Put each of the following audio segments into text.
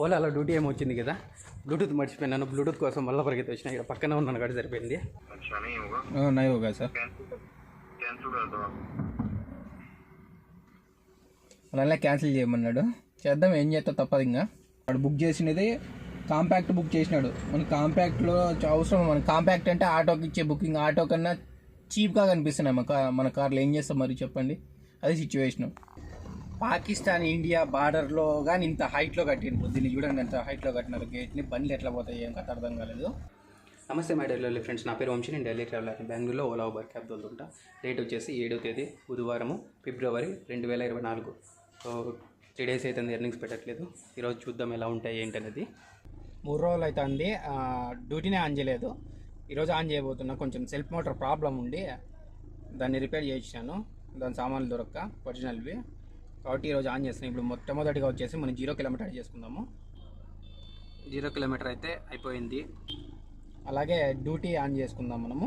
ఓలాలో duty ఏమో వచ్చింది కదా. బ్లూటూత్ మర్చిపోయినాను బ్లూటూత్ కోసం మళ్ళీ పరిగెత్తి వచ్చినా ఇక్కడ పక్కనే ఉన్నాను కాడ సరిపోయింది. నయోగా సార్. అలా క్యాన్సిల్ చేయమన్నాడు. చేద్దాం ఏం చేస్తా తప్పదు ఇంకా. వాడు బుక్ చేసినది కాంపాక్ట్ బుక్ చేసినాడు. మన కాంపాక్ట్లో అవసరం మన కాంపాక్ట్ అంటే ఆటోకి ఇచ్చే బుకింగ్ ఆటో కన్నా చీప్గా కనిపిస్తున్నాయి మన కార్లో. ఏం చేస్తాం మరి చెప్పండి? అది సిచ్యువేషను పాకిస్తాన్ ఇండియా బార్డర్లో కానీ ఇంత హైట్లో కట్టింది దీన్ని చూడండి ఎంత హైట్లో కట్టినారు. గేట్ని బండ్లు ఎట్లా పోతాయి ఏం కథ అర్థం కాలేదు. నమస్తే మై ఢిల్లీ ఫ్రెండ్స్. నా పేరు వంశీ. నేను ఢిల్లీ ట్రావెలర్ బెంగళూరులో ఓలా ఉబర్ క్యాబ్ తోలుతుంటా. డేట్ వచ్చేసి ఏడో తేదీ బుధవారము ఫిబ్రవరి రెండు వేల ఇరవై నాలుగు. సో త్రీ డేస్ అయితే ఎర్నింగ్స్ పెట్టట్లేదు. ఈరోజు చూద్దాం ఎలా ఉంటాయి ఏంటనేది. మూడు రోజులు అవుతుంది డ్యూటీనే ఆన్ చేయలేదు. ఈరోజు ఆన్ చేయబోతున్నా. కొంచెం సెల్ఫ్ మోటార్ ప్రాబ్లం ఉండి దాన్ని రిపేర్ చేయించాను దాని సామాన్లు దొరక్క ఒరిజినల్వి. కాబట్టి ఈరోజు ఆన్ చేస్తున్నాను ఇప్పుడు మొట్టమొదటిగా వచ్చేసి మనం జీరో కిలోమీటర్ చేసుకుందాము. జీరో కిలోమీటర్ అయితే అయిపోయింది. అలాగే డ్యూటీ ఆన్ చేసుకుందాం మనము.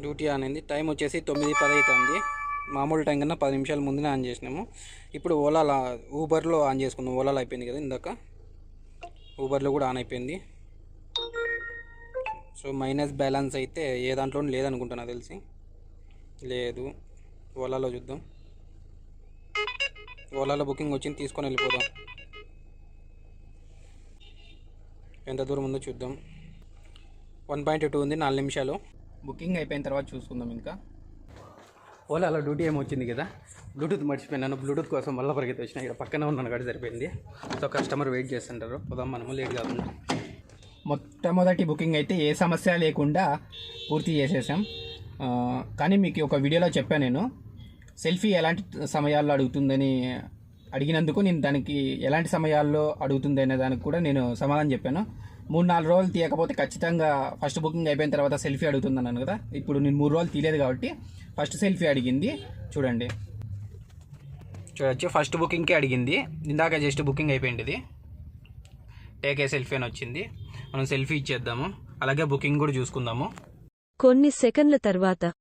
డ్యూటీ ఆన్ అయింది. టైం వచ్చేసి తొమ్మిది పది అవుతుంది. మామూలు టైం కన్నా పది నిమిషాల ముందునే ఆన్ చేసినాము. ఇప్పుడు ఓలాలో ఊబర్లో ఆన్ చేసుకుందాం. ఓలాలో అయిపోయింది కదా ఇందాక. ఊబర్లో కూడా ఆన్ అయిపోయింది. సో మైనస్ బ్యాలెన్స్ అయితే ఏ దాంట్లోనూ లేదనుకుంటున్నా తెలిసి. లేదు. ఓలాలో చూద్దాం. ఓలాలో బుకింగ్ వచ్చింది తీసుకొని వెళ్ళిపోదాం. ఎంత దూరం ఉందో చూద్దాం. వన్ పాయింట్ టూ ఉంది నాలుగు నిమిషాలు. బుకింగ్ అయిపోయిన తర్వాత చూసుకుందాం ఇంకా. ఓలాలో డ్యూటీ ఏమో వచ్చింది కదా. బ్లూటూత్ మర్చిపోయినాను బ్లూటూత్ కోసం మళ్ళీ పరిగెత్తి వచ్చిన. ఇక్కడ పక్కన ఉన్నాను కాబట్టి సరిపోయింది. సో కస్టమర్ వెయిట్ చేస్తుంటారు. పోదాం మనము లేట్ కాకుండా. మొట్టమొదటి బుకింగ్ అయితే ఏ సమస్య లేకుండా పూర్తి చేసేసాం. కానీ మీకు ఒక వీడియోలో చెప్పాను నేను. సెల్ఫీ ఎలాంటి సమయాల్లో అడుగుతుందని అడిగినందుకు నేను దానికి ఎలాంటి సమయాల్లో అడుగుతుంది అనే దానికి కూడా నేను సమాధానం చెప్పాను. మూడు నాలుగు రోజులు తీయకపోతే ఖచ్చితంగా ఫస్ట్ బుకింగ్ అయిపోయిన తర్వాత సెల్ఫీ అడుగుతుంది అన్నాను కదా. ఇప్పుడు నేను మూడు రోజులు తీయలేదు కాబట్టి ఫస్ట్ సెల్ఫీ అడిగింది. చూడండి. చూడొచ్చు. ఫస్ట్ బుకింగ్కే అడిగింది. ఇందాక జస్ట్ బుకింగ్ అయిపోయింది. ఇది టేక్ ఏ సెల్ఫీ అని వచ్చింది. మనం సెల్ఫీ ఇచ్చేద్దాము. అలాగే బుకింగ్ కూడా చూసుకుందాము. కొన్ని సెకన్ల తర్వాత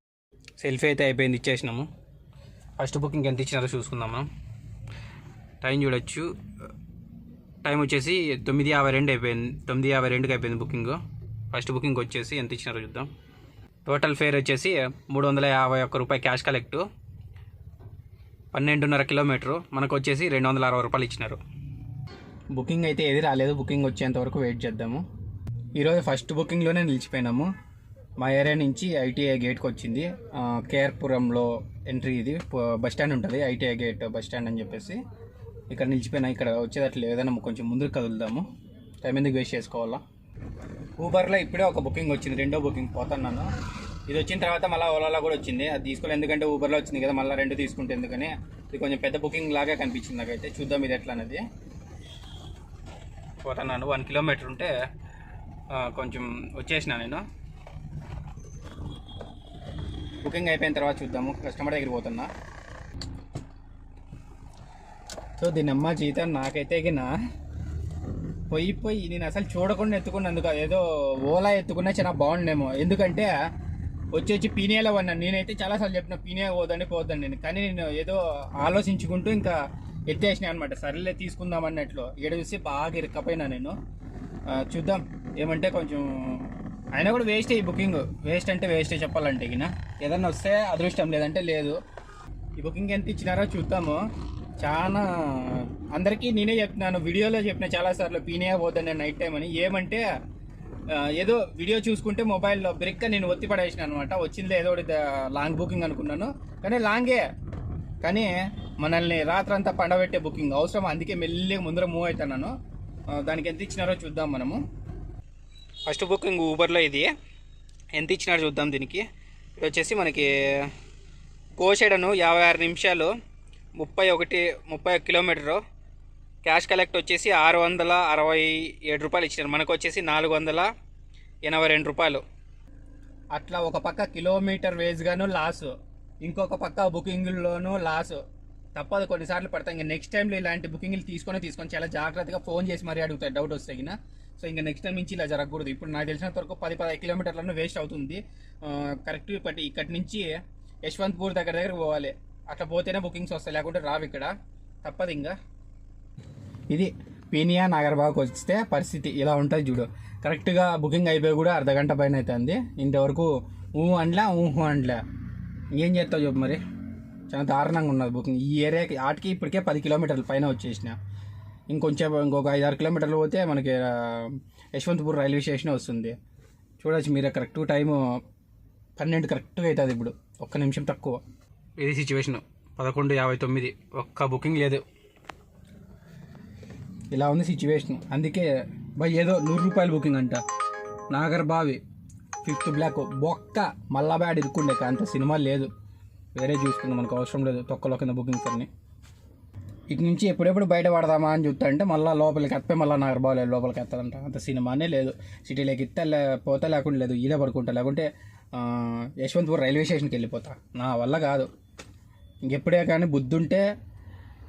సెల్ఫీ అయితే అయిపోయింది. ఇచ్చేసినాము. ఫస్ట్ బుకింగ్ ఎంత ఇచ్చినారో చూసుకుందాం మనం. టైం చూడొచ్చు. టైం వచ్చేసి తొమ్మిది యాభై రెండు అయిపోయింది. తొమ్మిది యాభై రెండుకి అయిపోయింది బుకింగ్. ఫస్ట్ బుకింగ్ వచ్చేసి ఎంత ఇచ్చినారో చూద్దాం. టోటల్ ఫేర్ వచ్చేసి మూడు వందల యాభై ఒక్క రూపాయి క్యాష్ కలెక్టు. పన్నెండున్నర కిలోమీటరు. మనకు వచ్చేసి రెండు వందల అరవై రూపాయలు ఇచ్చినారు. బుకింగ్ అయితే ఏది రాలేదు. బుకింగ్ వచ్చేంత వరకు వెయిట్ చేద్దాము. ఈరోజు ఫస్ట్ బుకింగ్లోనే నిలిచిపోయినాము. మా ఏరియా నుంచి ఐటీఐ గేట్కి వచ్చింది. కేర్పురంలో ఎంట్రీ ఇది. బస్ స్టాండ్ ఉంటుంది. ఐటీఐ గేట్ బస్ స్టాండ్ అని చెప్పేసి. ఇక్కడ నిలిచిపోయినా ఇక్కడ వచ్చేటట్లు ఏదైనా కొంచెం ముందుకు కదులుదాము. టైం ఎందుకు వేస్ట్ చేసుకోవాలా? ఊబర్లో ఇప్పుడే ఒక బుకింగ్ వచ్చింది. రెండో బుకింగ్ పోతున్నాను. ఇది వచ్చిన తర్వాత మళ్ళీ ఓలాలో కూడా వచ్చింది. అది తీసుకోలేదు ఎందుకంటే ఊబర్లో వచ్చింది కదా మళ్ళీ రెండు తీసుకుంటే ఎందుకని. ఇది కొంచెం పెద్ద బుకింగ్ లాగా కనిపించింది నాకైతే. చూద్దాం ఇది ఎట్లా అనేది. పోతున్నాను. వన్ కిలోమీటర్ ఉంటే కొంచెం వచ్చేసిన నేను. బుకింగ్ అయిపోయిన తర్వాత చూద్దాము. కస్టమర్ దగ్గర పోతున్నా. సో దీనమ్మ జీతం నాకైతే గిన పోయి పోయి నేను అసలు చూడకుండా ఎత్తుకున్నందుకు ఏదో ఓలా ఎత్తుకున్నా చాలా బాగుండేమో. ఎందుకంటే వచ్చి వచ్చి పీనియాలో ఉన్నాను నేనైతే చాలాసార్లు చెప్పిన పీనియా పోదండి పోదండి నేను కానీ నేను ఏదో ఆలోచించుకుంటూ ఇంకా ఎత్తేసినా అనమాట సరేలే తీసుకుందాం అన్నట్లు. ఈడ చూసి బాగా ఇరక్కపోయినా నేను. చూద్దాం. ఏమంటే కొంచెం అయినా కూడా వేస్ట్ ఈ బుకింగ్ వేస్ట్ అంటే వేస్టే చెప్పాలంటే ఇక ఏదన్నా వస్తే అదృష్టం లేదంటే లేదు. ఈ బుకింగ్ ఎంత ఇచ్చినారో చూద్దాము. చాలా అందరికీ నేనే చెప్తున్నాను వీడియోలో చెప్పిన చాలాసార్లు పీనే పోతాను నైట్ టైం అని. ఏమంటే ఏదో వీడియో చూసుకుంటే మొబైల్లో బ్రిక్ నేను ఒత్తి పడేసిన అనమాట. వచ్చింది ఏదో ఒకటి లాంగ్ బుకింగ్ అనుకున్నాను. కానీ లాంగే. కానీ మనల్ని రాత్రంతా పండబెట్టే బుకింగ్ అవసరం. అందుకే మెల్లిగా ముందర మూవ్ అవుతున్నాను. దానికి ఎంత ఇచ్చినారో చూద్దాం మనము. ఫస్ట్ బుకింగ్ ఊబర్లో ఇది. ఎంత ఇచ్చినారో చూద్దాం దీనికి. ఇది వచ్చేసి మనకి కోసేడను యాభై ఆరు నిమిషాలు ముప్పై ఒకటి ముప్పై ఒక కిలోమీటరు. క్యాష్ కలెక్ట్ వచ్చేసి ఆరు వందల అరవై ఏడు రూపాయలు ఇచ్చినారు. మనకు వచ్చేసి నాలుగు వందల ఎనభై రెండు రూపాయలు. అట్లా ఒక పక్క కిలోమీటర్ వేజ్గాను లాస్ ఇంకొక పక్క బుకింగ్లోనూ లాస్. తప్పదు కొన్నిసార్లు పడతాయి. ఇంకా నెక్స్ట్ టైంలో ఇలాంటి బుకింగ్లు తీసుకొని తీసుకొని చాలా జాగ్రత్తగా ఫోన్ చేసి మరీ అడుగుతాయి. డౌట్ వస్తే సో ఇంకా నెక్స్ట్ టైం నుంచి ఇలా జరగకూడదు. ఇప్పుడు నాకు తెలిసినంత వరకు పది పదహైదు కిలోమీటర్లను వేస్ట్ అవుతుంది. కరెక్ట్ ఇప్పటి ఇక్కడి నుంచి యశ్వంత్పూర్ దగ్గర దగ్గర పోవాలి. అట్లా పోతేనే బుకింగ్స్ వస్తాయి. లేకుంటే రావు ఇక్కడ. తప్పదు ఇంకా. ఇది పీనియా నాగర్బాగ్ వస్తే పరిస్థితి ఇలా ఉంటుంది చూడు. కరెక్ట్గా బుకింగ్ అయిపోయి కూడా అర్ధ గంట పైన అవుతుంది ఇంతవరకు ఊ అండ్లా ఊహు అండ్లా ఏం చేస్తావు చెప్పు మరి? చాలా దారుణంగా ఉన్నది బుకింగ్ ఈ ఏరియాకి ఆటికి ఇప్పటికే పది కిలోమీటర్ల పైన వచ్చేసిన. ఇంకొంచెం ఇంకొక ఐదు ఆరు కిలోమీటర్లు పోతే మనకి యశ్వంతపూర్ రైల్వే స్టేషన్ వస్తుంది. చూడొచ్చు మీరే కరెక్ట్ టైము పన్నెండు కరెక్ట్గా అవుతుంది ఇప్పుడు. ఒక్క నిమిషం తక్కువ. ఇది సిచ్యువేషన్. పదకొండు యాభై తొమ్మిది. ఒక్క బుకింగ్ లేదు. ఇలా ఉంది సిచ్యువేషన్. అందుకే బై ఏదో నూరు రూపాయలు బుకింగ్ అంట. నాగర్ బావి ఫిఫ్త్ బ్లాక్ బొక్క మళ్ళా బ్యాడ్ ఇరుక్కుండే. అంత సినిమా లేదు. వేరే చూసుకుందాం మనకు అవసరం లేదు. తొక్కలో కింద బుకింగ్స్ అన్ని ఇక నుంచి ఎప్పుడెప్పుడు బయట పడదామా అని చూస్తా అంటే మళ్ళీ లోపలికి ఎత్తే మళ్ళీ నాగర్ బాగాలేదు లోపలికి ఎత్తాలంట అంత సినిమానే లేదు. సిటీలోకి ఎత్తే లే- పోతే లేకుండా లేదు. ఇదే పడుకుంటా. లేకుంటే యశ్వంత్పూర్ రైల్వే స్టేషన్కి వెళ్ళిపోతా. నా వల్ల కాదు. ఇంకెప్పుడే కానీ బుద్ధుంటే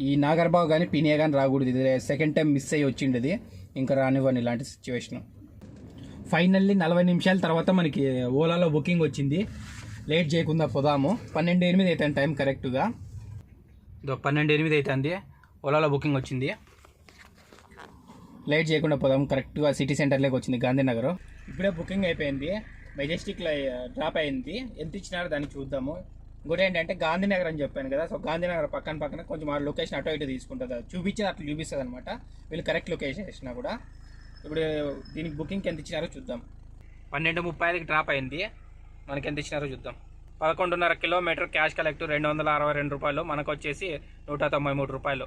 ఈ నాగర్బాబు కానీ పినియా కానీ రాకూడదు. ఇది సెకండ్ టైం మిస్ అయ్యి వచ్చిండేది. ఇంకా రానివ్వని ఇలాంటి సిచ్యువేషన్ ఫైనల్లీ నలభై నిమిషాల తర్వాత మనకి ఓలాలో బుకింగ్ వచ్చింది. లేట్ చేయకుండా పోదాము. పన్నెండు ఎనిమిది అయితే టైం కరెక్ట్గా ఇదో పన్నెండు ఎనిమిది అవుతుంది ఓలాలో బుకింగ్ వచ్చింది. లేట్ చేయకుండా పోదాం. కరెక్ట్గా సిటీ సెంటర్లోకి వచ్చింది గాంధీనగర్. ఇప్పుడే బుకింగ్ అయిపోయింది. మెజెస్టిక్లో డ్రాప్ అయింది. ఎంత ఇచ్చినారో దాన్ని చూద్దాము. ఇంకోటి ఏంటంటే గాంధీనగర్ అని చెప్పాను కదా. సో గాంధీనగర్ పక్కన పక్కన కొంచెం ఆ లొకేషన్ అటు ఇటు తీసుకుంటుంది. చూపించేది అట్లా చూపిస్తుంది అనమాట వీళ్ళు కరెక్ట్ లొకేషన్ ఇచ్చినా కూడా. ఇప్పుడు దీనికి బుకింగ్కి ఎంత ఇచ్చినారో చూద్దాం. పన్నెండు ముప్పై ఐదుకి డ్రాప్ అయింది. మనకి ఎంత ఇచ్చినారో చూద్దాం. పదకొండున్నర కిలోమీటర్ క్యాష్ కలెక్ట్ రెండు వందల అరవై రెండు రూపాయలు. మనకు వచ్చేసి నూట తొంభై మూడు రూపాయలు.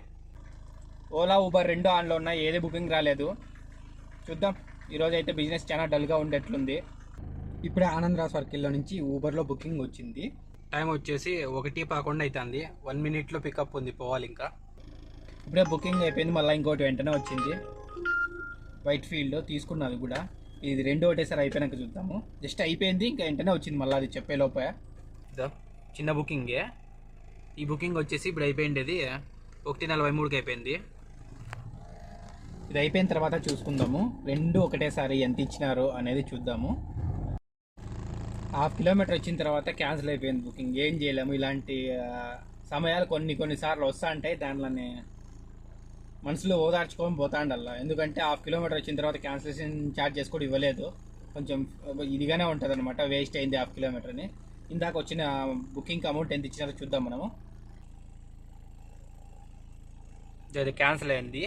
ఓలా ఊబర్ రెండు ఆన్లో ఉన్నాయి. ఏది బుకింగ్ రాలేదు. చూద్దాం. ఈరోజు అయితే బిజినెస్ చాలా డల్గా ఉండేట్లుంది. ఇప్పుడే ఆనందరాజ్ సర్కిల్లో నుంచి ఊబర్లో బుకింగ్ వచ్చింది. టైం వచ్చేసి ఒకటి పదకొండు అవుతుంది వన్ మినిట్లో పికప్ ఉంది పోవాలి ఇంకా ఇప్పుడే బుకింగ్ అయిపోయింది. మళ్ళీ ఇంకోటి వెంటనే వచ్చింది. వైట్ ఫీల్డ్ తీసుకున్నది కూడా. ఇది రెండు ఒకటేసారి అయిపోయినాక చూద్దాము. జస్ట్ అయిపోయింది. ఇంకా వెంటనే వచ్చింది. మళ్ళీ అది చెప్పే లోపే. చిన్న బుకింగే. ఈ బుకింగ్ వచ్చేసి ఇప్పుడు అయిపోయింది ఇది ఒకటి నలభై మూడుకి అయిపోయింది. ఇది అయిపోయిన తర్వాత చూసుకుందాము. రెండు ఒకటేసారి ఎంత ఇచ్చినారు అనేది చూద్దాము. హాఫ్ కిలోమీటర్ వచ్చిన తర్వాత క్యాన్సిల్ అయిపోయింది బుకింగ్. ఏం చేయలేము ఇలాంటి సమయాలు కొన్ని కొన్నిసార్లు వస్తా ఉంటాయి దాంట్లోనే మనసులో ఓదార్చుకొని పోతాండల్లా. ఎందుకంటే హాఫ్ కిలోమీటర్ వచ్చిన తర్వాత క్యాన్సిలేషన్ ఛార్జెస్ కూడా ఇవ్వలేదు. కొంచెం ఇదిగానే ఉంటుంది అనమాట వేస్ట్ అయింది హాఫ్ కిలోమీటర్ని. ఇందాక వచ్చిన బుకింగ్ అమౌంట్ ఎంత ఇచ్చినారో చూద్దాం మనము. ఇది క్యాన్సిల్ అయింది.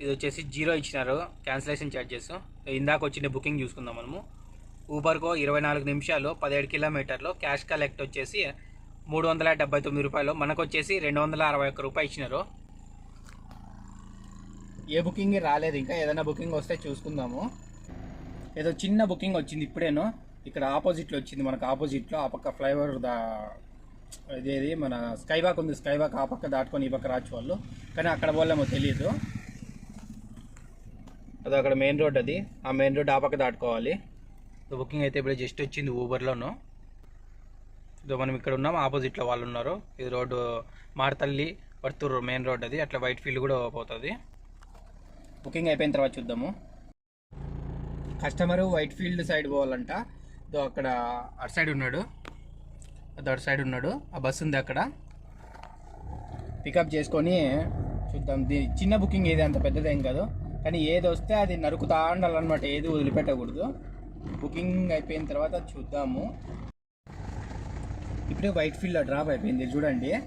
ఇది వచ్చేసి జీరో ఇచ్చినారు క్యాన్సిలేషన్ ఛార్జెస్ ఇందాక వచ్చిన బుకింగ్ చూసుకుందాం మనము. ఊబర్కో ఇరవై నాలుగు నిమిషాలు పదిహేడు కిలోమీటర్లు క్యాష్ కలెక్ట్ వచ్చేసి మూడు వందల డెబ్బై తొమ్మిది రూపాయలు. మనకు వచ్చేసి రెండు వందల అరవై ఒక్క రూపాయి ఇచ్చినారు. ఏ బుకింగ్ రాలేదు ఇంకా. ఏదైనా బుకింగ్ వస్తే చూసుకుందాము. ఏదో చిన్న బుకింగ్ వచ్చింది ఇప్పుడేను. ఇక్కడ ఆపోజిట్లో వచ్చింది మనకు ఆపోజిట్లో ఆ పక్క ఫ్లైఓవర్ దా ఇదేది మన స్కైవాక్ ఉంది స్కైవాక్ ఆ పక్క దాటుకొని ఈ పక్క రాచ్చు వాళ్ళు. కానీ అక్కడ పోలేమో తెలియదు అది అక్కడ మెయిన్ రోడ్ అది. ఆ మెయిన్ రోడ్ ఆ పక్క దాటుకోవాలి. బుకింగ్ అయితే ఇప్పుడు జస్ట్ వచ్చింది ఊబర్లోను. ఇదో మనం ఇక్కడ ఉన్నాం ఆపోజిట్లో వాళ్ళు ఉన్నారు. ఇది road Marathahalli Varthur main road అది. అట్లా వైట్ ఫీల్డ్ కూడా పోతుంది. బుకింగ్ అయిపోయిన తర్వాత చూద్దాము. కస్టమర్ వైట్ ఫీల్డ్ సైడ్ పోవాలంట. ఇదో అక్కడ అటు సైడ్ ఉన్నాడు. అటు సైడ్ ఉన్నాడు. ఆ బస్సు ఉంది అక్కడ. పికప్ చేసుకొని చూద్దాం. దీ చిన్న బుకింగ్ ఏది అంత పెద్దదేం కాదు. కానీ ఏది వస్తే అది నరుకుతా ఉండాలన్నమాట. ఏది వదిలిపెట్టకూడదు. బుకింగ్ అయిపోయిన తర్వాత చూద్దాము. ఇప్పుడే వైట్ ఫీల్డ్లో డ్రాప్ అయిపోయింది. చూడండి.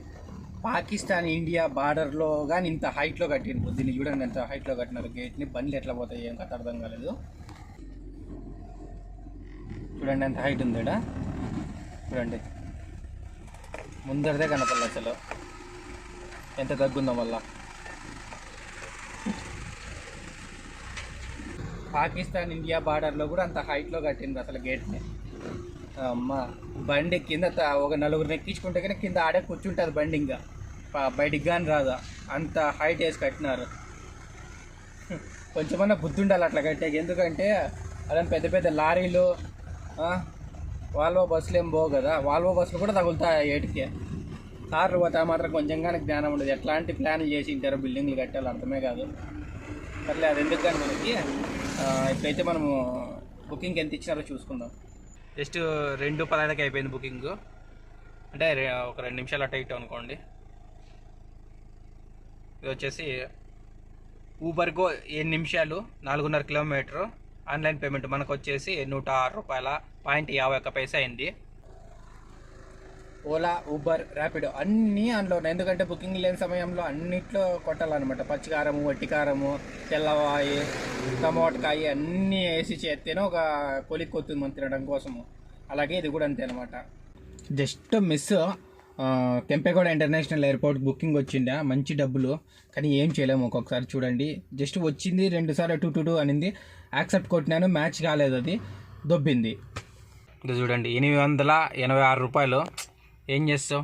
పాకిస్తాన్ ఇండియా బార్డర్లో కానీ ఇంత హైట్లో కట్టిండు దీన్ని చూడండి ఎంత హైట్లో కట్టినారు. గేట్ని బండ్లు ఎట్లా పోతాయి ఏం కథ అర్థం కాలేదు. చూడండి ఎంత హైట్ ఉంది ఈడ. చూడండి. ముందరదే కనపడాలి అసలు. ఎంత తగ్గుందో మళ్ళా. పాకిస్తాన్ ఇండియా బార్డర్లో కూడా అంత హైట్లో కట్టింది అసలు గేట్ని అమ్మ బండి కింద ఒక నలుగురు ఎక్కించుకుంటే కానీ కింద ఆడే కూర్చుంటుంది బండి ఇంకా. బయటికి కానీ రాదా. అంత హైట్ వేసి కట్టినారు. కొంచెమన్నా బుద్ధి ఉండాలి అట్లా కట్టే. ఎందుకంటే అలా పెద్ద పెద్ద లారీలు వాల్వో బస్సులు ఏం పోవు కదా? వాల్వో బస్సులు కూడా తగులుతాయి ఏటికే? కార్లు పోతే మాత్రం కొంచెం కానీ జ్ఞానం ఉండదు. ఎట్లాంటి ప్లాన్ చేసి ఇంటారు బిల్డింగ్లు కట్టాలి అర్థమే కాదు. సర్లే అది ఎందుకు కానీ మనకి ఇప్పుడైతే మనము బుకింగ్ ఎంత ఇచ్చినారో చూసుకుందాం. జస్ట్ రెండు పదహైదుకి అయిపోయింది బుకింగ్. అంటే ఒక రెండు నిమిషాలు అటు ఇటు అనుకోండి. ఇది వచ్చేసి ఊబర్గో ఏడు నిమిషాలు? నాలుగున్నర కిలోమీటర్. ఆన్లైన్ పేమెంట్ మనకు వచ్చేసి నూట ఆరు రూపాయల పాయింట్ యాభై ఒక్క పైసా అయింది. ఓలా ఊబర్ ర్యాపిడో అన్నీ అందులో ఉన్నాయి ఎందుకంటే బుకింగ్ లేని సమయంలో అన్నిట్లో కొట్టాలన్నమాట. పచ్చికారము వట్టికారము తెల్లవాయి టమోటకాయ అన్నీ వేసి చేస్తేనే ఒక కొలిక్ కొత్తుంది మనం తినడం కోసము. అలాగే ఇది కూడా అంతే అనమాట just miss Kempegowda international airport booking వచ్చిందా మంచి డబ్బులు. కానీ ఏం చేయలేము. ఒక్కొక్కసారి చూడండి. జస్ట్ వచ్చింది రెండుసార్లు టూ టూ టూ అనింది. యాక్సెప్ట్ కొట్టినాను మ్యాచ్ కాలేదు అది. దొబ్బింది. ఇది చూడండి ఎనిమిది వందల ఎనభై ఆరు రూపాయలు. ఏం చేస్తావు?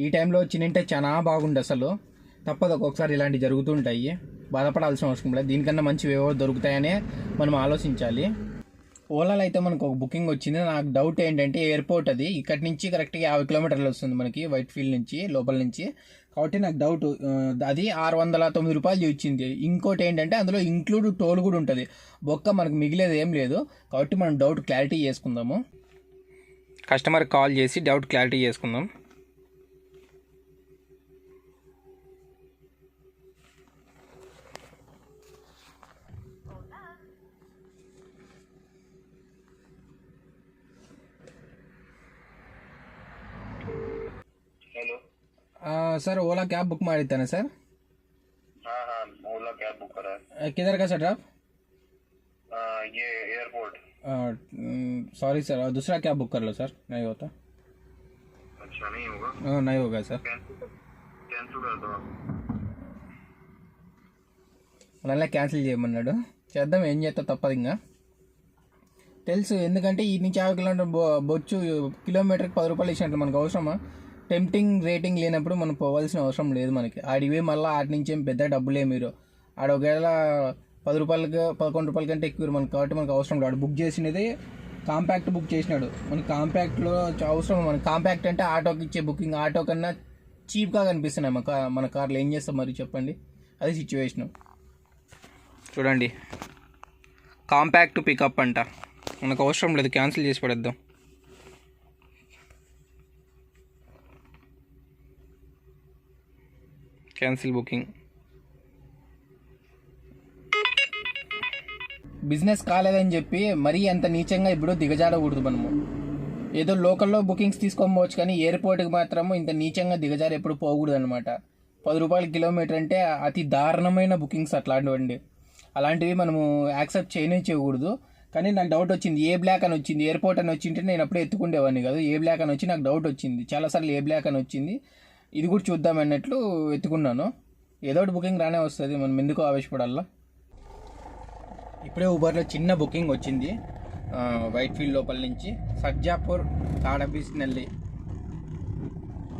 ఈ టైంలో వచ్చిందంటే చాలా బాగుండు అసలు. తప్పదు ఒక్కొక్కసారి ఇలాంటివి జరుగుతుంటాయి. బాధపడాల్సిన అవసరం లేదు. దీనికన్నా మంచివి ఏవో దొరుకుతాయనే మనం ఆలోచించాలి. ఓలాలో అయితే మనకు ఒక బుకింగ్ వచ్చింది. నాకు డౌట్ ఏంటంటే ఎయిర్పోర్ట్ అది. ఇక్కడి నుంచి కరెక్ట్గా యాభై కిలోమీటర్లు వస్తుంది మనకి వైట్ ఫీల్డ్ నుంచి లోపల నుంచి. కాబట్టి నాకు డౌట్ అది ఆరు వందల తొమ్మిది రూపాయలు చూపించింది ఇంకోటి ఏంటంటే అందులో ఇంక్లూడ్ టోల్ కూడా ఉంటుంది. బొక్క మనకు మిగిలేదు ఏం లేదు. కాబట్టి మనం డౌట్ క్లారిటీ చేసుకుందాము. కస్టమర్ కాల్ చేసి డౌట్ క్లారిటీ చేసుకుందాం. सर ओला कैब बुक ಮಾಡಿದ್ದಾನೆ सर हाँ हाँ ओला कैब बुक करा है किधर का सर आप आ, ये एयरपोर्ट सॉरी सर दूसरा कैब बुक कर लो सर नहीं होता अच्छा नहीं होगा हाँ, नहीं होगा सर कैंसिल कैंसिल कर दो आप మళ్ళీ క్యాన్సిల్ చేయమన్నాడు చేద్దాం ఏం చేస్తా తప్పదు ఇంకా తెలుసు ఎందుకంటే ఈ నుంచి యాభై కిలోమీటర్ బొ- బొచ్చు కిలోమీటర్కి పది రూపాయలు ఇచ్చినట్లు మనకు అవసరమా టెంప్టింగ్ రేటింగ్ లేనప్పుడు మనం పోవాల్సిన అవసరం లేదు మనకి. ఆడివే మళ్ళీ ఆడి నుంచి ఏం పెద్ద డబ్బులే మీరు. ఆడ ఒకవేళ పది రూపాయలకి పదకొండు రూపాయల కంటే ఎక్కువ మనకి కాబట్టి మనకు అవసరం లేదు. ఆడు బుక్ చేసినది కాంపాక్ట్ బుక్ చేసినాడు. మన కాంపాక్ట్లో అవసరం మన కాంపాక్ట్ అంటే ఆటోకి ఇచ్చే బుకింగ్ ఆటో కన్నా చీప్గా కనిపిస్తున్నాయి మన కార్ మన కార్లో. ఏం చేస్తాం మరి చెప్పండి? అది సిచ్యువేషను చూడండి. కాంపాక్ట్ పికప్ అంట. మనకు అవసరం లేదు. క్యాన్సిల్ చేసి పడేద్దాం. Cancel booking. బిజినెస్ కాలేదని చెప్పి మరీ అంత నీచంగా ఇప్పుడు దిగజారకూడదు మనము. ఏదో లోకల్లో బుకింగ్స్ తీసుకోవచ్చు కానీ ఎయిర్పోర్ట్కి మాత్రము ఇంత నీచంగా దిగజారి ఎప్పుడు పోకూడదు అనమాట పది రూపాయల కిలోమీటర్ అంటే అతి దారుణమైన బుకింగ్స్ అట్లాంటివండి. అలాంటివి మనము యాక్సెప్ట్ చేయనే చేయకూడదు కానీ నాకు డౌట్ వచ్చింది ఏ బ్లాక్ అని వచ్చింది ఎయిర్పోర్ట్ అని వచ్చింటే నేను అప్పుడే ఎత్తుకుండేవాడిని కాదు. ఏ బ్లాక్ అని వచ్చి నాకు డౌట్ వచ్చింది. చాలాసార్లు ఏ బ్లాక్ అని వచ్చింది. ఇది కూడా చూద్దాం అన్నట్లు ఎత్తుకున్నాను ఏదో ఒకటి బుకింగ్ రానే వస్తుంది మనం ఎందుకు ఆవేశపడాలా? ఇప్పుడే ఊబర్లో చిన్న బుకింగ్ వచ్చింది. వైట్ ఫీల్డ్ లోపల నుంచి సర్జాపూర్ కాడబీస్నల్లి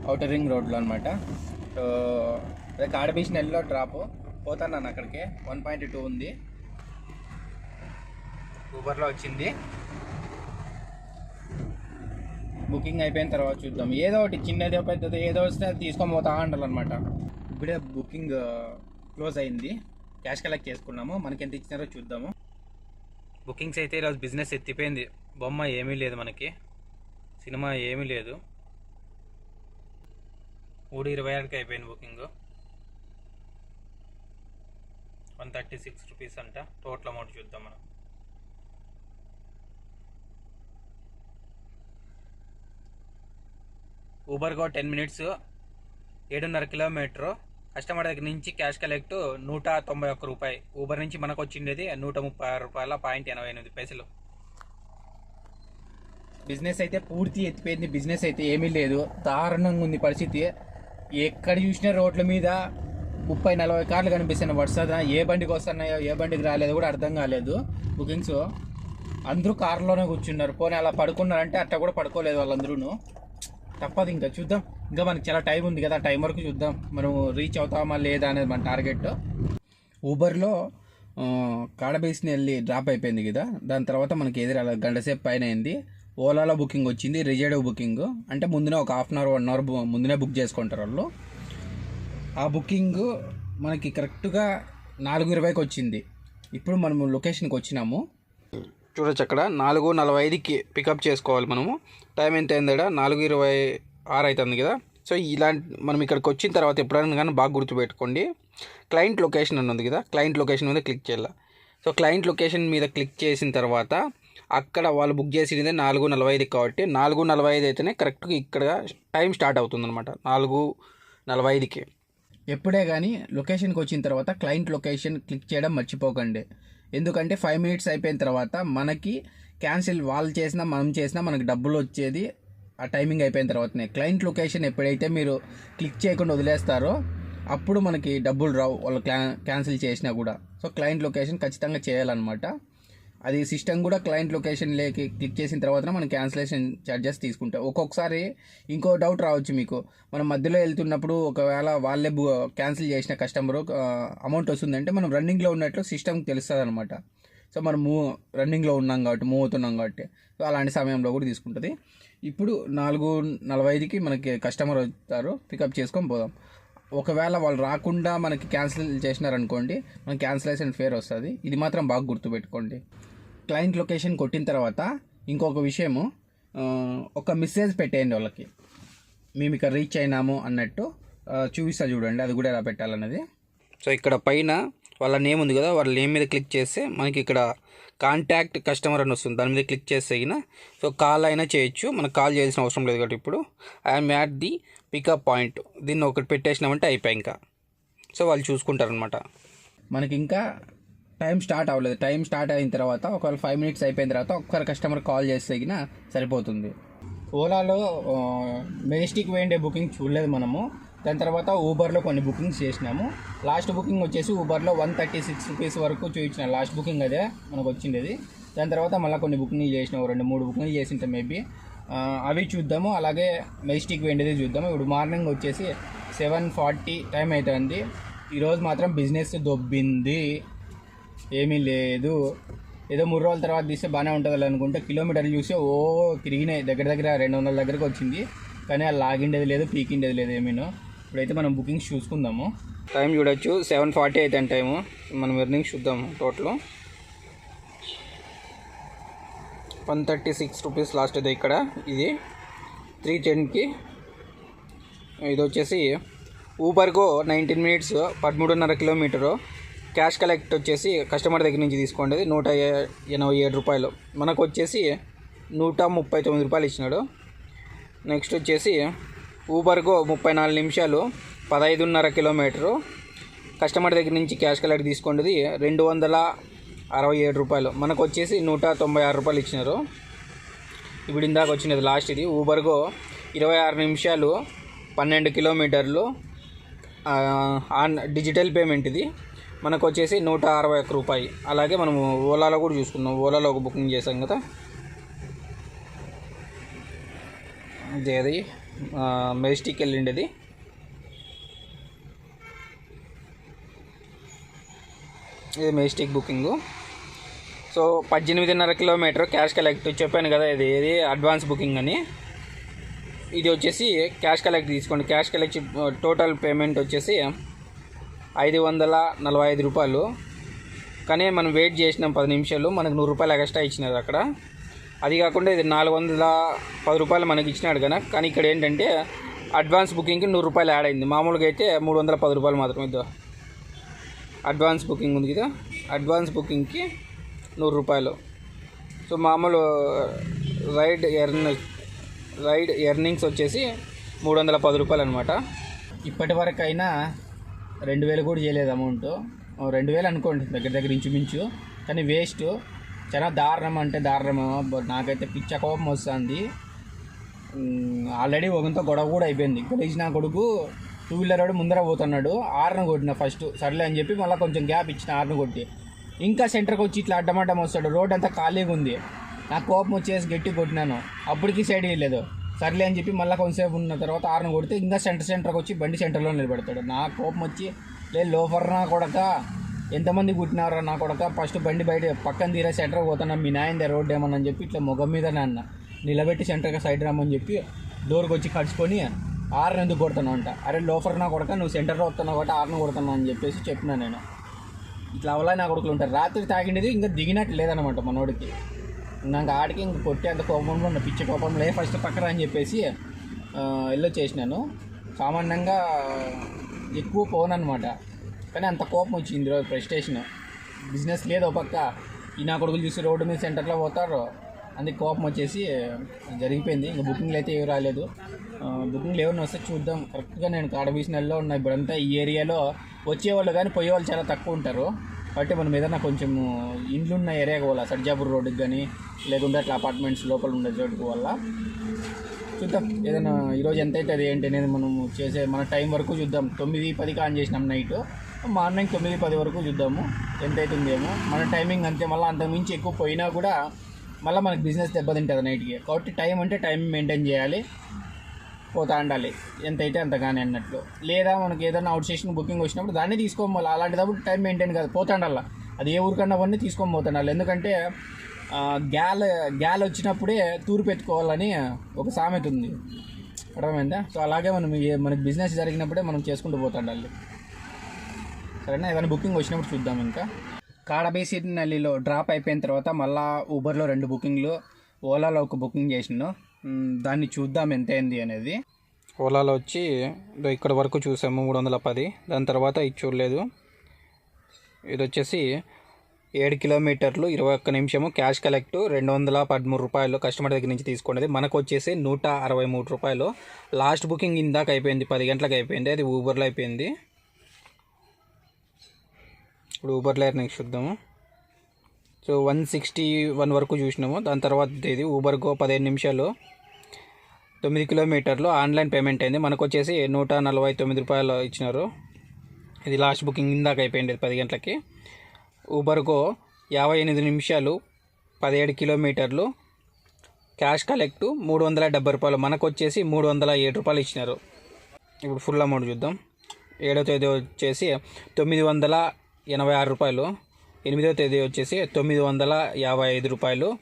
అవుటర్ రింగ్ రోడ్లో అనమాట సో అదే కాడబీస్నల్లిలో డ్రాప్ పోతాను అక్కడికే. వన్ పాయింట్ టూ ఉంది. ఊబర్లో వచ్చింది. బుకింగ్ అయిపోయిన తర్వాత చూద్దాం. ఏదో ఒకటి చిన్నదో పెద్దదో ఏదో వస్తే అది తీసుకొని పోతా ఉండాలి అనమాట ఇప్పుడే బుకింగ్ క్లోజ్ అయింది. క్యాష్ కలెక్ట్ చేసుకున్నాము. మనకి ఎంత ఇచ్చినారో చూద్దాము. బుకింగ్స్ అయితే ఈరోజు బిజినెస్ ఎత్తిపోయింది. బొమ్మ ఏమీ లేదు మనకి. సినిమా ఏమీ లేదు. మూడు ఇరవై ఆరుకి అయిపోయింది booking. One thirty six rupees అంట. టోటల్ అమౌంట్ చూద్దాం మనం. ఊబర్గో టెన్ మినిట్స్ ఏడున్నర కిలోమీటరు. కస్టమర్ దగ్గర నుంచి క్యాష్ కలెక్ట్ నూట తొంభై ఒక్క రూపాయి. ఊబర్ నుంచి మనకు వచ్చిండేది నూట ముప్పై ఆరు రూపాయల పాయింట్ ఎనభై ఎనిమిది పైసలు. బిజినెస్ అయితే పూర్తి ఎత్తిపోయింది. బిజినెస్ అయితే ఏమీ లేదు. దారుణంగా ఉంది పరిస్థితి. ఎక్కడ చూసినా రోడ్ల మీద ముప్పై నలభై కార్లు కనిపిస్తున్నాయి. వరుసగా ఏ బండికి వస్తున్నాయో ఏ బండికి రాలేదో కూడా అర్థం కాలేదు. బుకింగ్స్ అందరూ కారులోనే కూర్చున్నారు. పోనీ అలా పడుకున్నారంటే అట్ట కూడా పడుకోలేదు వాళ్ళందరూ తప్పదు ఇంకా చూద్దాం. ఇంకా మనకి చాలా టైం ఉంది కదా టైం వరకు చూద్దాం. మనం రీచ్ అవుతామా లేదా అనేది మన టార్గెట్ ఊబర్లో కాడబేసిని వెళ్ళి డ్రాప్ అయిపోయింది కదా. దాని తర్వాత మనకి ఎదురు గంట సేపు పైన అయింది. ఓలాలో బుకింగ్ వచ్చింది రిజర్వ్ బుకింగ్ అంటే ముందునే ఒక half an hour one hour ముందునే book చేసుకుంటారు వాళ్ళు. ఆ బుకింగ్ మనకి కరెక్ట్గా నాలుగు ఇరవైకి వచ్చింది. ఇప్పుడు మనము లొకేషన్కి వచ్చినాము. చూడొచ్చు అక్కడ నాలుగు నలభై ఐదుకి పికప్ చేసుకోవాలి మనము. టైం ఎంత అయింది నాలుగు ఇరవై ఆరు అవుతుంది కదా. సో ఇలాంటి మనం ఇక్కడికి వచ్చిన తర్వాత ఎప్పుడైనా కానీ బాగా గుర్తుపెట్టుకోండి. క్లయింట్ లొకేషన్ అని ఉంది కదా. క్లయింట్ లొకేషన్ మీద క్లిక్ చేయాలి? సో క్లయింట్ లొకేషన్ మీద క్లిక్ చేసిన తర్వాత అక్కడ వాళ్ళు బుక్ చేసినది నాలుగు నలభై ఐదు కాబట్టి నాలుగు నలభై ఐదు అయితేనే కరెక్ట్గా ఇక్కడ టైం స్టార్ట్ అవుతుందన్నమాట. నాలుగు నలభై ఐదుకి ఎప్పుడే కానీ లొకేషన్కి వచ్చిన తర్వాత క్లయింట్ లొకేషన్ క్లిక్ చేయడం మర్చిపోకండి. ఎందుకంటే ఫైవ్ మినిట్స్ అయిపోయిన తర్వాత మనకి క్యాన్సిల్ వాళ్ళు చేసినా మనం చేసినా మనకి డబ్బులు వచ్చేది ఆ టైమింగ్ అయిపోయిన తర్వాతనే. క్లయింట్ లొకేషన్ ఎప్పుడైతే మీరు క్లిక్ చేయకుండా వదిలేస్తారో అప్పుడు మనకి డబ్బులు రావు వాళ్ళు క్యాన్సిల్ చేసినా కూడా. సో క్లయింట్ లొకేషన్ ఖచ్చితంగా చేయాలన్నమాట. అది సిస్టమ్ కూడా క్లయింట్ లొకేషన్ లేకి క్లిక్ చేసిన తర్వాత మనం క్యాన్సిలేషన్ ఛార్జెస్ తీసుకుంటాం. ఒక్కొక్కసారి ఇంకో డౌట్ రావచ్చు మీకు. మనం మధ్యలో వెళ్తున్నప్పుడు ఒకవేళ వాళ్ళే క్యాన్సిల్ చేసిన కస్టమర్ అమౌంట్ వస్తుందంటే మనం రన్నింగ్లో ఉన్నట్లు సిస్టమ్కి తెలుస్తుంది అనమాట సో మనం మూవ్ రన్నింగ్లో ఉన్నాం కాబట్టి మూవ్ అవుతున్నాం కాబట్టి. సో అలాంటి సమయంలో కూడా తీసుకుంటుంది. ఇప్పుడు నాలుగు నలభై ఐదుకి మనకి కస్టమర్ వస్తారు పికప్ చేసుకొని పోదాం. ఒకవేళ వాళ్ళు రాకుండా మనకి క్యాన్సిల్ చేసినారనుకోండి మనకి క్యాన్సిలేషన్ ఫేర్ వస్తుంది. ఇది మాత్రం బాగా గుర్తుపెట్టుకోండి. క్లయింట్ లొకేషన్ కొట్టిన తర్వాత ఇంకొక విషయము ఒక మెసేజ్ పెట్టేయండి వాళ్ళకి. మేము ఇక్కడ రీచ్ అయినాము అన్నట్టు చూపిస్తా చూడండి అది కూడా ఎలా పెట్టాలన్నది. సో ఇక్కడ పైన వాళ్ళ నేమ్ ఉంది కదా వాళ్ళ నేమ్ మీద క్లిక్ చేస్తే మనకి ఇక్కడ కాంటాక్ట్ కస్టమర్ అని వస్తుంది. దాని మీద క్లిక్ చేస్తే అయినా సో కాల్ అయినా చేయొచ్చు. మనకు కాల్ చేయాల్సిన అవసరం లేదు కాబట్టి ఇప్పుడు. I'm at the pickup point దీన్ని ఒకటి పెట్టేసినామంటే అయిపోయి ఇంకా. సో వాళ్ళు చూసుకుంటారనమాట మనకి ఇంకా టైం స్టార్ట్ అవ్వలేదు. టైం స్టార్ట్ అయిన తర్వాత ఒకవేళ ఫైవ్ మినిట్స్ అయిపోయిన తర్వాత ఒక్కసారి కస్టమర్ కాల్ చేస్తే సరిపోతుంది. ఓలాలో మెజెస్టిక్ వేండే బుకింగ్ చూడలేదు మనము. దాని తర్వాత ఊబర్లో కొన్ని బుకింగ్స్ చేసినాము. లాస్ట్ బుకింగ్ వచ్చేసి ఊబర్లో వన్ థర్టీ సిక్స్ రూపీస్ వరకు చూపించిన. లాస్ట్ బుకింగ్ అదే మనకు వచ్చిండేది. దాని తర్వాత మళ్ళీ కొన్ని బుకింగ్ చేసినాము. రెండు మూడు బుకింగ్ చేసింటాం మేబీ. అవి చూద్దాము. అలాగే మెజెస్టిక్ వెండిది చూద్దాము. ఇప్పుడు మార్నింగ్ వచ్చేసి సెవెన్ ఫార్టీ టైం అవుతుంది ఈరోజు మాత్రం బిజినెస్ దొబ్బింది. ఏమీ లేదు. ఏదో మూడు రోజుల తర్వాత తీస్తే బాగానే ఉంటుంది అనుకుంటే కిలోమీటర్లు చూసి ఓ తిరిగినాయి. దగ్గర దగ్గర రెండు వందల దగ్గరకు వచ్చింది. కానీ అది లాగిండేది లేదు పీకిండేది లేదు ఏమీనో. ఇప్పుడైతే మనం బుకింగ్స్ చూసుకుందాము. టైం చూడొచ్చు. సెవెన్ ఫార్టీ అయితే టైము. మనం ఎర్నింగ్స్ చూద్దాము total. One thirty six rupees last ఇది ఇక్కడ. ఇది త్రీ టెన్కి. ఇది వచ్చేసి ఊబర్కు నైన్టీన్ మినిట్స్ పదమూడున్నర కిలోమీటరు. క్యాష్ కలెక్ట్ వచ్చేసి కస్టమర్ దగ్గర నుంచి తీసుకోండి. నూట ఎనభై ఏడు రూపాయలు. మనకు వచ్చేసి నూట ముప్పై తొమ్మిది రూపాయలు ఇచ్చినాడు. నెక్స్ట్ వచ్చేసి ఊబర్గో ముప్పై నాలుగు నిమిషాలు పదహైదున్నర కిలోమీటరు. కస్టమర్ దగ్గర నుంచి క్యాష్ కలెక్ట్ తీసుకున్నది రెండు వందల అరవై ఏడు రూపాయలు. మనకు వచ్చేసి నూట తొంభై ఆరు రూపాయలు ఇచ్చినారు. ఇప్పుడు ఇందాక వచ్చినది లాస్ట్ ఇది. ఊబర్గో ఇరవై ఆరు నిమిషాలు పన్నెండు కిలోమీటర్లు ఆన్ డిజిటల్ పేమెంట్ ఇది. మనకు వచ్చేసి నూట అరవై ఒక్క రూపాయి. అలాగే మనము ఓలాలో కూడా చూసుకున్నాం ఓలాలో ఒక బుకింగ్ చేసాం కదా. ఇది అది. వెళ్ళిండి వెళ్ళిండేది ఇది మెజెస్టిక్ బుకింగ్. సో పద్దెనిమిదిన్నర కిలోమీటర్ క్యాష్ కలెక్ట్ చెప్పాను కదా ఇది. ఇది అడ్వాన్స్ బుకింగ్ అని. ఇది వచ్చేసి క్యాష్ కలెక్ట్ తీసుకోండి. క్యాష్ కలెక్ట్ టోటల్ పేమెంట్ వచ్చేసి ఐదు వందల నలభై ఐదు రూపాయలు. కానీ మనం వెయిట్ చేసినాం పది నిమిషాలు మనకు నూరు రూపాయలు ఎక్స్ట్రా ఇచ్చినారు అక్కడ. అది కాకుండా ఇది నాలుగు వందల పది రూపాయలు మనకి ఇచ్చినాడు కనుక కానీ ఇక్కడ ఏంటంటే అడ్వాన్స్ బుకింగ్కి నూరు రూపాయలు యాడ్ అయింది. మామూలుగా అయితే మూడు వందల పది రూపాయలు మాత్రమే ఇద్దో. అడ్వాన్స్ బుకింగ్ ఉంది కదా అడ్వాన్స్ బుకింగ్కి నూరు రూపాయలు. సో మామూలు రైడ్ ఎర్న్ రైడ్ ఎర్నింగ్స్ వచ్చేసి మూడు వందల పది రూపాయలు అనమాట ఇప్పటి వరకైనా రెండు వేలు కూడా చేయలేదు అమౌంట్ రెండు వేలు అనుకోండి దగ్గర దగ్గర ఇంచుమించు. కానీ వేస్ట్ చాలా దారుణం అంటే దారుణం. నాకైతే పిచ్చ కోపం వస్తుంది. ఆల్రెడీ ఒకంతో గొడవ కూడా అయిపోయింది. గలీజ్ నా కొడుకు టూ వీలర్ వాడు ముందర పోతున్నాడు. ఆరును కొట్టిన ఫస్ట్ సర్లే అని చెప్పి మళ్ళీ కొంచెం గ్యాప్ ఇచ్చిన ఆరును కొట్టి. ఇంకా సెంటర్కి వచ్చి ఇట్లా అడ్డమడ్డం వస్తాడు. రోడ్ అంతా ఖాళీగా ఉంది. నాకు కోపం వచ్చేసి గట్టి కొట్టినాను. అప్పటికి సైడ్ వెళ్ళలేదు సర్లే అని చెప్పి మళ్ళీ కొంతసేపు ఉన్న తర్వాత ఆరును కొడితే ఇంకా సెంటర్ సెంటర్కి వచ్చి బండి సెంటర్లో నిలబెడతాడు. నా కోపం వచ్చి లే లోఫర్ నా కొడక ఎంతమంది కుట్టినారా నా కొడక ఫస్ట్ బండి బయట పక్కన తీరే సెంటర్కి పోతున్నా మీ నాయందే రోడ్డు ఏమన్నా అని చెప్పి ఇట్లా ముఖం మీద అన్న నిలబెట్టి సెంటర్కి సైడ్ రమ్మని చెప్పి డోర్కి వచ్చి కడుచుకొని ఆరును ఎందుకు కొడుతున్నావు అంట. అరే లోఫర్ నా కొడక నువ్వు సెంటర్లో వస్తున్నావు కాబట్టి ఆరును కొడుతున్నావు అని చెప్పేసి చెప్పినా నేను. ఇట్లా అవలా నా కొడుకులు ఉంటారు. రాత్రి తాగిండేది ఇంకా దిగినట్టు లేదనమాట మనోడికి. నాకు ఆడికి ఇంక కొట్టే అంత కోపంలో ఉన్న పిచ్చి కోపంలో ఫస్ట్ పక్కన అని చెప్పేసి ఇల్లు చేసినాను సామాన్యంగా ఎక్కువ పోను అనమాట కానీ అంత కోపం వచ్చింది ఈరోజు ప్రెస్టేషన్. బిజినెస్ లేదు ఒక పక్క. ఈ నా కొడుకులు చూసి రోడ్డు మీద సెంటర్లో పోతారు. అందుకే కోపం వచ్చేసి జరిగిపోయింది. ఇంకా బుకింగ్లు అయితే ఏవి రాలేదు. బుకింగ్లు ఏమైనా వస్తే చూద్దాం. కరెక్ట్గా నేను కాడబీస్ నెలలో ఉన్న ఇప్పుడంతా ఈ ఏరియాలో వచ్చేవాళ్ళు కానీ పోయేవాళ్ళు చాలా తక్కువ ఉంటారు. కాబట్టి మనం ఏదైనా కొంచెం ఇండ్లున్న ఏరియాకి పోవాలా సర్జాపూర్ రోడ్డుకి కానీ లేకుంటే అట్లా అపార్ట్మెంట్స్ లోపల ఉండే చోటుకు వల్ల చూద్దాం. ఏదైనా ఈరోజు ఎంత అవుతుంది ఏంటి అనేది మనం చేసే మన టైం వరకు చూద్దాం. తొమ్మిది పదికి ఆన్ చేసినాం నైట్. మార్నింగ్ తొమ్మిది పది వరకు చూద్దాము. ఎంత అవుతుందేమో మన టైమింగ్ అంతే. మళ్ళీ అంతకుమించి ఎక్కువ పోయినా కూడా మళ్ళీ మనకి బిజినెస్ దెబ్బతింటుంది నైట్కి. కాబట్టి టైం అంటే టైం మెయింటైన్ చేయాలి. పోతా ఉండాలి ఎంత అయితే అంత కానీ అన్నట్లు. లేదా మనకి ఏదైనా అవుట్ స్టేషన్ బుకింగ్ వచ్చినప్పుడు దాన్ని తీసుకోవాలి అలాంటిదప్పుడు టైం మెయింటైన్ కాదు. పోతాండాల అది ఏ ఊరికన్నా అవన్నీ తీసుకొని పోతాండాలి ఎందుకంటే గ్యాల గ్యాల్ గ్యాల్ వచ్చినప్పుడే తూరు పెట్టుకోవాలని ఒక సామెత ఉంది. అర్థమైందా? సో అలాగే మనం మనకి బిజినెస్ జరిగినప్పుడే మనం చేసుకుంటూ పోతాండాలి సరేనా? ఏదైనా బుకింగ్ వచ్చినప్పుడు చూద్దాం ఇంకా. కాడబేసి నల్లిలో డ్రాప్ అయిపోయిన తర్వాత మళ్ళీ ఊబర్లో రెండు బుకింగ్లు ఓలాలో ఒక బుకింగ్ చేసినాను దాన్ని చూద్దాం ఎంత అయింది అనేది. ఓలాలో వచ్చి ఇక్కడ వరకు చూసాము మూడు వందల పది. దాని తర్వాత ఇది చూడలేదు. ఇది వచ్చేసి ఏడు కిలోమీటర్లు ఇరవై ఒక్క నిమిషము క్యాష్ కలెక్ట్ రెండు వందల పదమూడు రూపాయలు కస్టమర్ దగ్గర నుంచి తీసుకునేది మనకు వచ్చేసి నూట అరవై మూడు రూపాయలు. లాస్ట్ బుకింగ్ ఇందాక అయిపోయింది పది గంటలకు అయిపోయింది. అది ఊబర్లో అయిపోయింది. ఇప్పుడు ఊబర్లో ఎర్నింగ్స్ చూద్దాము. సో వన్ సిక్స్టీ వన్ వరకు చూసినాము. దాని తర్వాత ఇది ఊబర్కో పదిహేను నిమిషాలు. తొమ్మిది కిలోమీటర్లు ఆన్లైన్ పేమెంట్ అయింది. మనకు వచ్చేసి నూట నలభై తొమ్మిది రూపాయలు ఇచ్చినారు. ఇది లాస్ట్ బుకింగ్ ఇందాక అయిపోయింది పది గంటలకి. ఊబర్కో యాభై ఎనిమిది నిమిషాలు పదిహేడు కిలోమీటర్లు. క్యాష్ కలెక్ట్ మూడు వందల డెబ్బై రూపాయలు. మనకు వచ్చేసి మూడు వందల ఏడు రూపాయలు ఇచ్చినారు. ఇప్పుడు ఫుల్ అమౌంట్ చూద్దాం. ఏడో తేదీ వచ్చేసి తొమ్మిది వందల ఎనభై ఆరు రూపాయలు. ఎనిమిదో తేదీ వచ్చేసి తొమ్మిది వందల యాభై ఐదు రూపాయలు.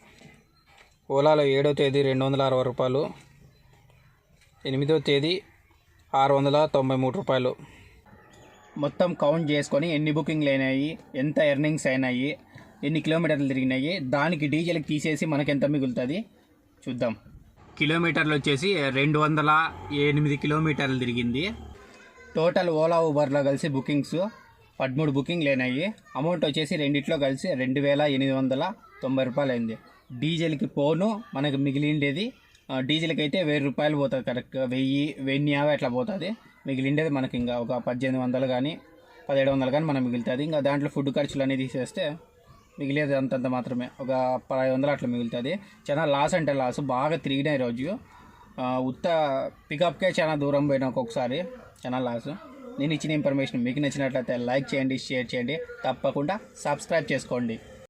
ఓలాలో ఏడో తేదీ రెండు వందల అరవై రూపాయలు. ఎనిమిదో తేదీ ఆరు వందల తొంభై మూడు రూపాయలు. మొత్తం కౌంట్ చేసుకొని ఎన్ని బుకింగ్లు అయినాయి ఎంత ఎర్నింగ్స్ అయినాయి ఎన్ని కిలోమీటర్లు తిరిగినాయి దానికి డీజిల్కి తీసేసి మనకి ఎంత మిగులుతుంది చూద్దాం. కిలోమీటర్లు వచ్చేసి రెండు వందల ఎనిమిది కిలోమీటర్లు తిరిగింది. టోటల్ ఓలా ఊబర్లో కలిసి బుకింగ్స్ పదమూడు బుకింగ్లు అయినాయి అమౌంట్ వచ్చేసి రెండిట్లో కలిసి రెండు వేల ఎనిమిది వందల తొంభై రూపాయలు అయింది. డీజిల్కి పోను మనకు మిగిలిండేది డీజిల్కి అయితే వెయ్యి రూపాయలు పోతుంది కరెక్ట్గా వెయ్యి వెయ్యి యాభై అట్లా పోతుంది? మిగిలిండేది మనకి ఇంకా ఒక పద్దెనిమిది వందలు కానీ పదిహేడు వందలు కానీ మనం మిగులుతుంది. ఇంకా దాంట్లో ఫుడ్ ఖర్చులు అనేది తీసేస్తే మిగిలేది అంతంత మాత్రమే. ఒక పదహైదు వందలు అట్లా మిగులుతుంది. చాలా లాస్ అంటే లాస్ బాగా తిరిగినాయి రోజు. ఉత్త పికప్కే చాలా దూరం పోయినా ఒక్కొక్కసారి. చాలా లాస్. నేను ఇచ్చిన ఇన్ఫర్మేషన్ మీకు నచ్చినట్లయితే లైక్ చేయండి షేర్ చేయండి. తప్పకుండా సబ్స్క్రైబ్ చేసుకోండి.